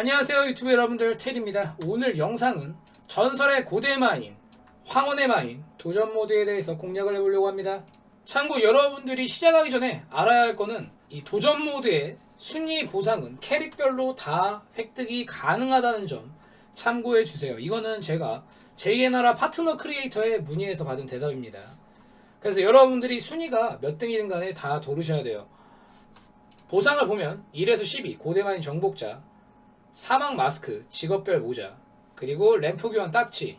안녕하세요 유튜브 여러분들. 텔입니다. 오늘 영상은 전설의 고대 마인 황혼의 마인 도전 모드에 대해서 공략을 해보려고 합니다. 참고 여러분들이 시작하기 전에 알아야 할 거는 이 도전 모드의 순위 보상은 캐릭별로 다 획득이 가능하다는 점 참고해 주세요. 이거는 제가 제2의 나라 파트너 크리에이터의 문의에서 받은 대답입니다. 그래서 여러분들이 순위가 몇 등이든 간에 다 도르셔야 돼요. 보상을 보면 1에서 12 고대마인 정복자 사막 마스크, 직업별 모자, 그리고 램프 교환 딱지,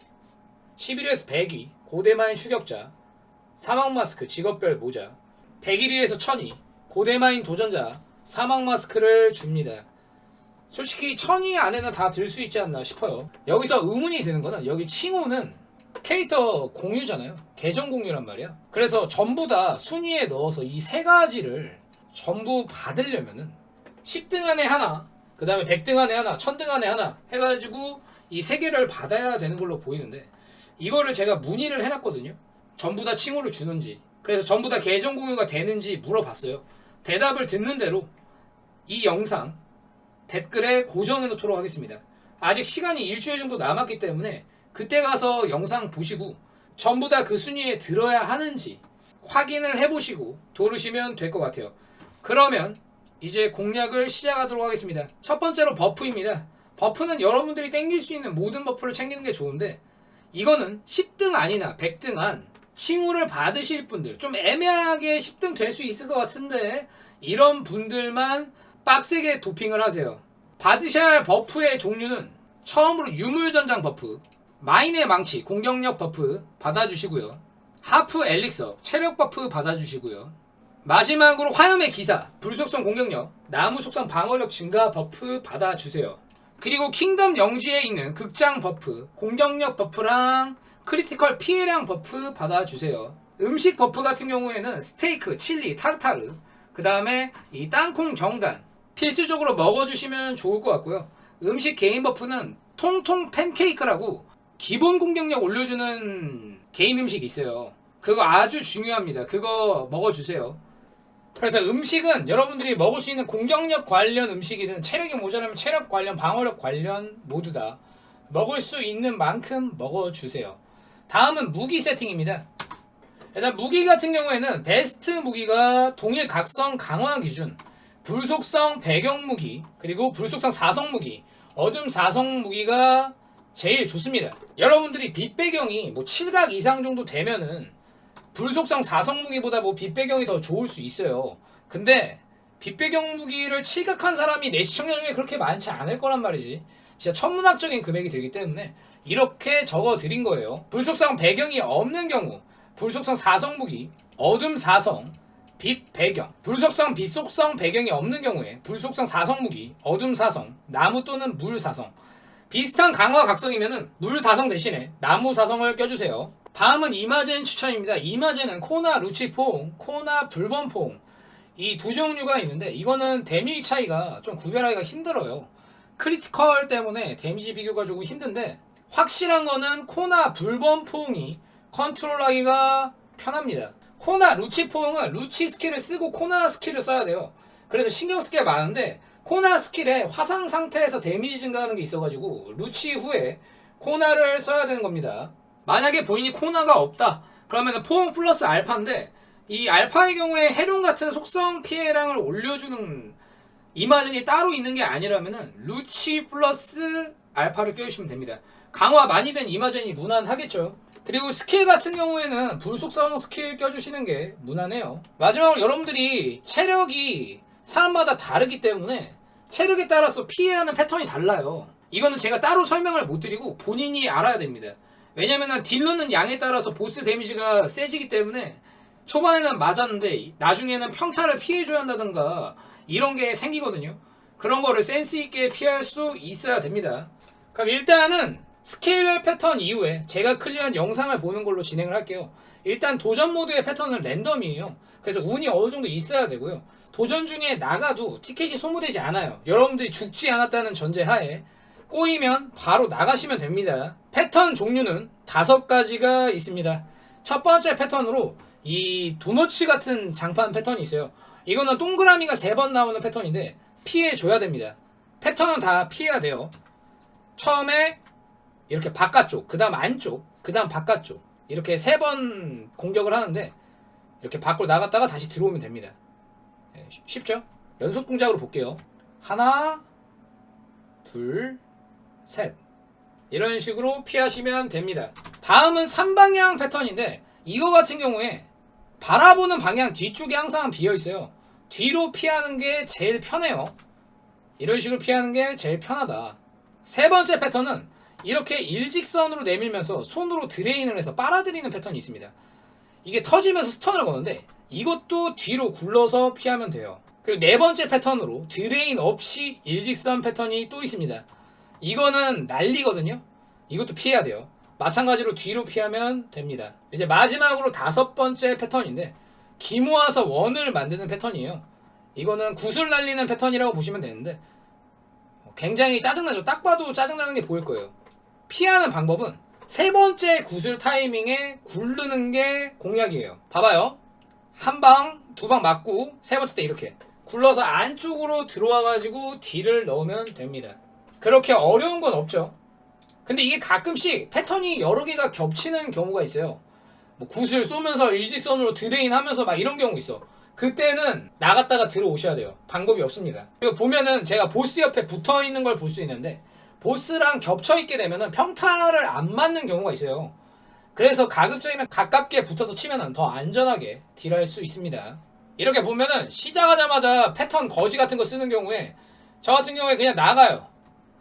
11에서 100위, 고대마인 추격자, 사막 마스크, 직업별 모자, 101위에서 1000위, 고대마인 도전자, 사막 마스크를 줍니다. 솔직히 1000위 안에는 다 들 수 있지 않나 싶어요. 여기서 의문이 드는 거는 여기 칭호는 캐릭터 공유잖아요. 계정 공유란 말이야. 그래서 전부 다 순위에 넣어서 이 세 가지를 전부 받으려면은 10등 안에 하나, 그 다음에 100등 안에 하나, 1000등 안에 하나 해가지고 이 세 개를 받아야 되는 걸로 보이는데 이거를 제가 문의를 해놨거든요. 전부 다 칭호를 주는지 그래서 전부 다 계정 공유가 되는지 물어봤어요. 대답을 듣는 대로 이 영상 댓글에 고정해 놓도록 하겠습니다. 아직 시간이 일주일 정도 남았기 때문에 그때 가서 영상 보시고 전부 다 그 순위에 들어야 하는지 확인을 해보시고 도르시면 될 것 같아요. 그러면 이제 공략을 시작하도록 하겠습니다. 첫 번째로 버프입니다. 버프는 여러분들이 땡길 수 있는 모든 버프를 챙기는 게 좋은데 이거는 10등 아니나 100등 안 칭호를 받으실 분들 좀 애매하게 10등 될 수 있을 것 같은데 이런 분들만 빡세게 도핑을 하세요. 받으셔야 할 버프의 종류는 처음으로 유물전장 버프, 마인의 망치, 공격력 버프 받아주시고요. 하프 엘릭서, 체력 버프 받아주시고요. 마지막으로 화염의 기사, 불속성 공격력, 나무 속성 방어력 증가 버프 받아주세요. 그리고 킹덤 영지에 있는 극장 버프, 공격력 버프랑 크리티컬 피해량 버프 받아주세요. 음식 버프 같은 경우에는 스테이크, 칠리, 타르타르, 그 다음에 이 땅콩 정단 필수적으로 먹어주시면 좋을 것 같고요. 음식 개인 버프는 통통 팬케이크라고 기본 공격력 올려주는 개인 음식이 있어요. 그거 아주 중요합니다. 그거 먹어주세요. 그래서 음식은 여러분들이 먹을 수 있는 공격력 관련 음식이든 체력이 모자라면 체력 관련, 방어력 관련 모두 다 먹을 수 있는 만큼 먹어주세요. 다음은 무기 세팅입니다. 일단 무기 같은 경우에는 베스트 무기가 동일 각성 강화 기준, 불속성 배경 무기, 그리고 불속성 사성 무기, 어둠 사성 무기가 제일 좋습니다. 여러분들이 빛 배경이 뭐 7각 이상 정도 되면은 불속성 사성 무기보다 뭐 빛 배경이 더 좋을 수 있어요. 근데 빛 배경 무기를 칠각한 사람이 내 시청자 중에 그렇게 많지 않을 거란 말이지. 진짜 천문학적인 금액이 들기 때문에 이렇게 적어 드린 거예요. 불속성 배경이 없는 경우, 불속성 사성 무기, 어둠 사성, 빛 배경, 불속성 빛속성 배경이 없는 경우에 불속성 사성 무기, 어둠 사성, 나무 또는 물 사성. 비슷한 강화 각성이면은 물 사성 대신에 나무 사성을 껴주세요. 다음은 이마젠 추천입니다. 이마젠은 코나 루치퐁, 코나 불범퐁 이두 종류가 있는데 이거는 데미지 차이가 좀 구별하기가 힘들어요. 크리티컬 때문에 데미지 비교가 조금 힘든데 확실한 거는 코나 불범퐁이 컨트롤하기가 편합니다. 코나 루치퐁은 루치 스킬을 쓰고 코나 스킬을 써야 돼요. 그래서 신경 쓸 게 많은데 코나 스킬에 화상 상태에서 데미지 증가하는 게 있어가지고 루치 후에 코나를 써야 되는 겁니다. 만약에 본인이 코나가 없다 그러면 포옹 플러스 알파인데 이 알파의 경우에 해룡 같은 속성 피해량을 올려주는 이마진이 따로 있는 게 아니라면은 루치 플러스 알파를 껴주시면 됩니다. 강화 많이 된 이마진이 무난하겠죠. 그리고 스킬 같은 경우에는 불속성 스킬 껴주시는 게 무난해요. 마지막으로 여러분들이 체력이 사람마다 다르기 때문에 체력에 따라서 피해하는 패턴이 달라요. 이거는 제가 따로 설명을 못 드리고 본인이 알아야 됩니다. 왜냐면은 딜러는 양에 따라서 보스 데미지가 세지기 때문에 초반에는 맞았는데 나중에는 평타를 피해줘야 한다든가 이런 게 생기거든요. 그런 거를 센스 있게 피할 수 있어야 됩니다. 그럼 일단은 스케일별 패턴 이후에 제가 클리어한 영상을 보는 걸로 진행을 할게요. 일단 도전 모드의 패턴은 랜덤이에요. 그래서 운이 어느 정도 있어야 되고요. 도전 중에 나가도 티켓이 소모되지 않아요. 여러분들이 죽지 않았다는 전제하에 꼬이면 바로 나가시면 됩니다. 패턴 종류는 다섯 가지가 있습니다. 첫 번째 패턴으로 이 도너츠 같은 장판 패턴이 있어요. 이거는 동그라미가 세 번 나오는 패턴인데 피해 줘야 됩니다. 패턴은 다 피해야 돼요. 처음에 이렇게 바깥쪽, 그 다음 안쪽, 그 다음 바깥쪽 이렇게 세 번 공격을 하는데 이렇게 밖으로 나갔다가 다시 들어오면 됩니다. 예, 쉽- 쉽죠? 연속 동작으로 볼게요. 하나, 둘, 셋. 이런 식으로 피하시면 됩니다. 다음은 3방향 패턴인데 이거 같은 경우에 바라보는 방향 뒤쪽에 항상 비어 있어요. 뒤로 피하는 게 제일 편해요. 이런 식으로 피하는 게 제일 편하다. 세 번째 패턴은 이렇게 일직선으로 내밀면서 손으로 드레인을 해서 빨아들이는 패턴이 있습니다. 이게 터지면서 스턴을 거는데 이것도 뒤로 굴러서 피하면 돼요. 그리고 네 번째 패턴으로 드레인 없이 일직선 패턴이 또 있습니다. 이거는 난리거든요. 이것도 피해야 돼요. 마찬가지로 뒤로 피하면 됩니다. 이제 마지막으로 다섯 번째 패턴인데 기 모아서 원을 만드는 패턴이에요. 이거는 구슬 날리는 패턴이라고 보시면 되는데 어, 굉장히 짜증나죠. 딱 봐도 짜증나는 게 보일 거예요. 피하는 방법은 세 번째 구슬 타이밍에 굴르는 게 공략이에요. 봐봐요. 한 방, 두 방 맞고 세 번째 때 이렇게 굴러서 안쪽으로 들어와가지고 딜을 넣으면 됩니다. 그렇게 어려운 건 없죠. 근데 이게 가끔씩 패턴이 여러 개가 겹치는 경우가 있어요. 뭐 구슬 쏘면서 일직선으로 드레인 하면서 막 이런 경우 있어. 그때는 나갔다가 들어오셔야 돼요. 방법이 없습니다. 그리고 보면은 제가 보스 옆에 붙어 있는 걸 볼 수 있는데 보스랑 겹쳐 있게 되면은 평타를 안 맞는 경우가 있어요. 그래서 가급적이면 가깝게 붙어서 치면은 더 안전하게 딜할 수 있습니다. 이렇게 보면은 시작하자마자 패턴 거지 같은 거 쓰는 경우에 저 같은 경우에 그냥 나가요.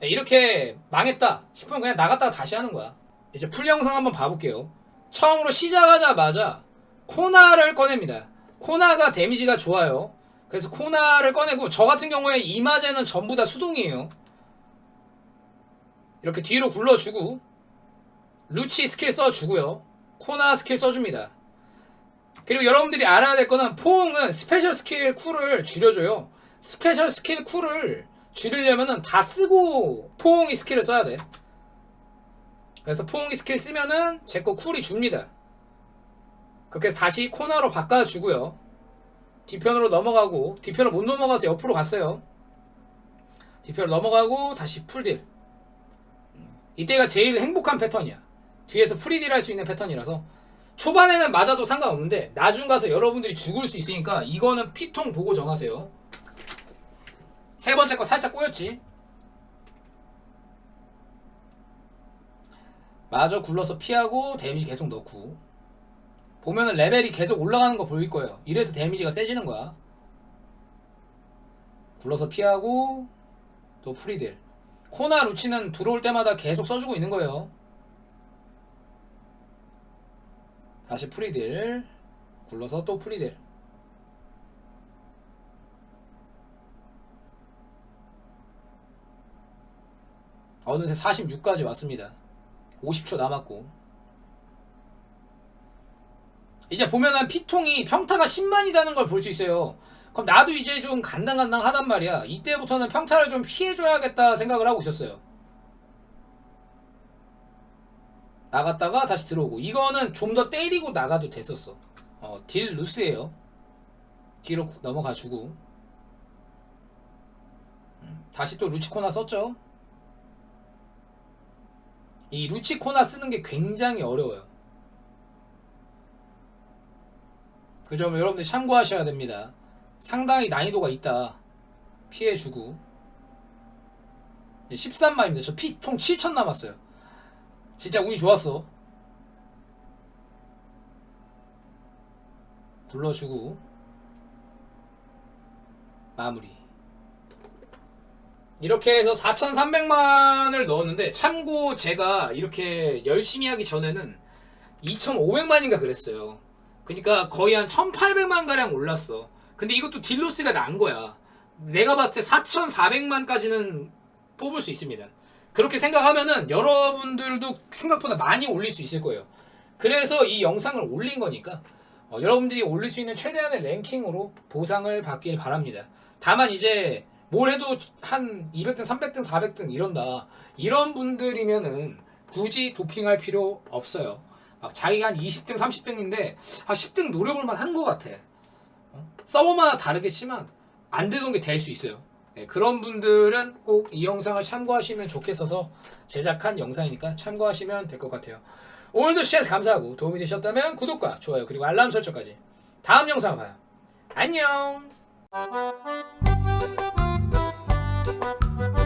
네, 이렇게 망했다 싶으면 그냥 나갔다가 다시 하는 거야. 이제 풀 영상 한번 봐볼게요. 처음으로 시작하자마자 코나를 꺼냅니다. 코나가 데미지가 좋아요. 그래서 코나를 꺼내고 저 같은 경우에 이마제는 전부 다 수동이에요. 이렇게 뒤로 굴러주고 루치 스킬 써주고요. 코나 스킬 써줍니다. 그리고 여러분들이 알아야 될 거는 포옹은 스페셜 스킬 쿨을 줄여줘요. 스페셜 스킬 쿨을 줄이려면은 다 쓰고 포옹이 스킬을 써야 돼. 그래서 포옹이 스킬 쓰면은 제 거 쿨이 줍니다. 그렇게 다시 코너로 바꿔주고요. 뒤편으로 넘어가고 뒤편을 못 넘어가서 옆으로 갔어요. 뒤편으로 넘어가고 다시 풀딜. 이때가 제일 행복한 패턴이야. 뒤에서 프리딜 할 수 있는 패턴이라서 초반에는 맞아도 상관없는데 나중 가서 여러분들이 죽을 수 있으니까 이거는 피통 보고 정하세요. 세 번째 거 살짝 꼬였지. 마저 굴러서 피하고 데미지 계속 넣고 보면은 레벨이 계속 올라가는 거 보일 거예요. 이래서 데미지가 세지는 거야. 굴러서 피하고 또 프리딜. 코나 루치는 들어올 때마다 계속 써주고 있는 거예요. 다시 프리딜. 굴러서 또 프리딜. 어느새 46까지 왔습니다. 50초 남았고. 이제 보면은 피통이 평타가 10만이라는 걸 볼 수 있어요. 그럼 나도 이제 좀 간당간당 하단 말이야. 이때부터는 평타를 좀 피해줘야겠다 생각을 하고 있었어요. 나갔다가 다시 들어오고. 이거는 좀 더 때리고 나가도 됐었어. 어, 딜 루스예요. 뒤로 구- 넘어가주고. 음, 다시 또 루치코나 썼죠. 이 루치코나 쓰는 게 굉장히 어려워요. 그 점을 여러분들 참고하셔야 됩니다. 상당히 난이도가 있다. 피해주고. 13만입니다. 저 피통 7천 남았어요. 진짜 운이 좋았어. 굴러주고. 마무리. 이렇게 해서 4,300만을 넣었는데 참고 제가 이렇게 열심히 하기 전에는 2,500만인가 그랬어요. 그러니까 거의 한 1,800만 가량 올랐어. 근데 이것도 딜로스가 난 거야. 내가 봤을 때 4,400만까지는 뽑을 수 있습니다. 그렇게 생각하면은 여러분들도 생각보다 많이 올릴 수 있을 거예요. 그래서 이 영상을 올린 거니까 어, 여러분들이 올릴 수 있는 최대한의 랭킹으로 보상을 받길 바랍니다. 다만 이제 뭘 해도 한 200등, 300등, 400등 이런다. 이런 분들이면은 굳이 도핑할 필요 없어요. 막 자기가 한 20등, 30등인데 한 10등 노려볼 만한 것 같아. 어? 서버마다 다르겠지만 안 되던 게 될 수 있어요. 네, 그런 분들은 꼭 이 영상을 참고하시면 좋겠어서 제작한 영상이니까 참고하시면 될 것 같아요. 오늘도 시청해서 감사하고 도움이 되셨다면 구독과 좋아요 그리고 알람 설정까지 다음 영상 봐요. 안녕. Música